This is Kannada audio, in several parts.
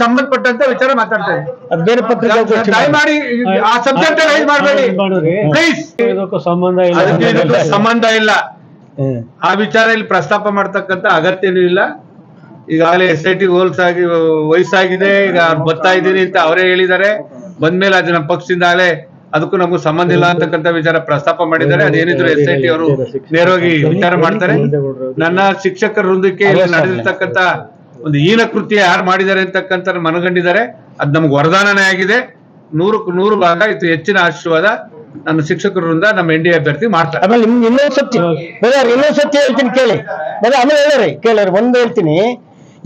ಸಂಬಂಧಪಟ್ಟಂತ ವಿಚಾರ ಮಾತಾಡ್ತಾ ಇದ್ದೀನಿ. ಅದ್ ಬೇರೆ ಪತ್ರಿಕೆ ದಯಮಾಡಿ ಆ ಸಬ್ಜೆಕ್ಟ್ ರೈಸ್ ಮಾಡಬೇಡಿ. ಪ್ಲೀಸ್ ಇದಕ್ಕೂ ಸಂಬಂಧ ಇಲ್ಲ. ಅದಕ್ಕೆ ಇದಕ್ಕೂ ಸಂಬಂಧ ಇಲ್ಲ. ಆ ವಿಚಾರ ಇಲ್ಲಿ ಪ್ರಸ್ತಾಪ ಮಾಡ್ತಕ್ಕಂತ ಅಗತ್ಯನೂ ಇಲ್ಲ. ಈಗಾಗಲೇ ಎಸ್ ಐ ಟಿ ಹೋಲ್ಸ್ ಆಗಿ ವಯಸ್ಸಾಗಿದೆ. ಈಗ ಅವ್ರು ಬರ್ತಾ ಇದ್ದೀನಿ ಅಂತ ಅವರೇ ಹೇಳಿದ್ದಾರೆ. ಬಂದ್ಮೇಲೆ ಅದು ನಮ್ಮ ಪಕ್ಷದಿಂದ ಆಗಲೇ ಅದಕ್ಕೂ ನಮಗೂ ಸಂಬಂಧ ಇಲ್ಲ ಅಂತಕ್ಕಂಥ ವಿಚಾರ ಪ್ರಸ್ತಾಪ ಮಾಡಿದ್ದಾರೆ. ಅದೇನಿದ್ರು ಎಸ್ ಐ ಟಿ ಅವರು ನೇರವಾಗಿ ವಿಚಾರ ಮಾಡ್ತಾರೆ. ನನ್ನ ಶಿಕ್ಷಕರ ವೃಂದಕ್ಕೆ ಇಲ್ಲಿ ನಡೆದಿರ್ತಕ್ಕಂಥ ಒಂದು ಹೀನ ಕೃತ್ಯ ಯಾರು ಮಾಡಿದ್ದಾರೆ ಅಂತಕ್ಕಂಥ ಮನಗಂಡಿದ್ದಾರೆ, ಅದು ನಮ್ಗೆ ವರದಾನನೇ ಆಗಿದೆ. ನೂರಕ್ಕೆ ನೂರು ಭಾಗ ಇದು ಹೆಚ್ಚಿನ ಆಶೀರ್ವಾದ ನನ್ನ ಶಿಕ್ಷಕರಿಂದ ನಮ್ಮ ಎನ್ ಡಿ ಅಭ್ಯರ್ಥಿ ಮಾಡ್ತಾರೆ. ಆಮೇಲೆ ನಿಮ್ಗೆ ಇನ್ನೊಂದು ಸತ್ಯ. ಇನ್ನೊಂದ್ ಸತ್ಯ ಹೇಳ್ತೀನಿ, ಕೇಳಿ. ಬೇರೆ ಆಮೇಲೆ ಹೇಳರಿ ಕೇಳರಿ ಒಂದು ಹೇಳ್ತೀನಿ.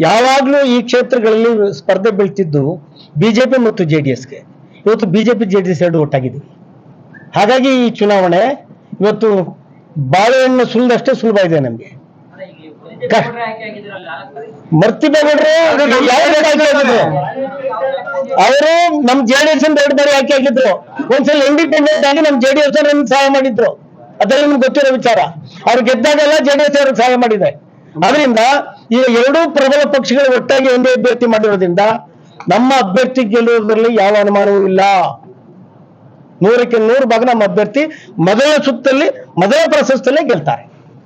ಯಾವಾಗ್ಲೂ ಈ ಕ್ಷೇತ್ರಗಳಲ್ಲಿ ಸ್ಪರ್ಧೆ ಬೀಳ್ತಿದ್ದು ಬಿಜೆಪಿ ಮತ್ತು ಜೆ ಡಿ ಎಸ್ಗೆ. ಇವತ್ತು ಬಿಜೆಪಿ, ಜೆ ಡಿ ಎಸ್ ಎರಡು ಒಟ್ಟಾಗಿದೆ. ಹಾಗಾಗಿ ಈ ಚುನಾವಣೆ ಇವತ್ತು ಬಾಳೆಹಣ್ಣು ಸುಲಿದಷ್ಟೇ ಸುಲಭ ಇದೆ ನಮ್ಗೆ. ಮರ್ತಿಬೇಗೌಡ್ರು ಬೇಡ್ರಿ ಅವರು ನಮ್ ಜೆ ಡಿ ಎಸ್ ಎರಡು ಬಾರಿ ಆಯ್ಕೆ ಆಗಿದ್ರು ಒಂದ್ಸಲ ಇಂಡಿಪೆಂಡೆಂಟ್ ಆಗಿ ನಮ್ ಜೆ ಡಿ ಎಸ್ ನಮ್ಗೆ ಸಹಾಯ ಮಾಡಿದ್ರು. ಅದರಲ್ಲಿ ನಿಮ್ಗೆ ಗೊತ್ತಿರೋ ವಿಚಾರ. ಅವ್ರು ಗೆದ್ದಾಗೆಲ್ಲ ಜೆ ಡಿ ಎಸ್ ಅವ್ರಿಗೆ ಸಹಾಯ ಮಾಡಿದೆ. ಅದರಿಂದ ಈ ಎರಡೂ ಪ್ರಬಲ ಪಕ್ಷಗಳು ಒಟ್ಟಾಗಿ ಒಂದೇ ಅಭ್ಯರ್ಥಿ ಮಾಡಿರೋದ್ರಿಂದ ನಮ್ಮ ಅಭ್ಯರ್ಥಿ ಗೆಲ್ಲುವುದರಲ್ಲಿ ಯಾವ ಅನುಮಾನವೂ ಇಲ್ಲ. ನೂರಕ್ಕೆ ನೂರು ಭಾಗ ನಮ್ಮ ಅಭ್ಯರ್ಥಿ ಮೊದಲ ಸುತ್ತಲ್ಲಿ, ಮೊದಲ ಪ್ರಶಸ್ತಲ್ಲೇ ಗೆಲ್ತಾರೆ.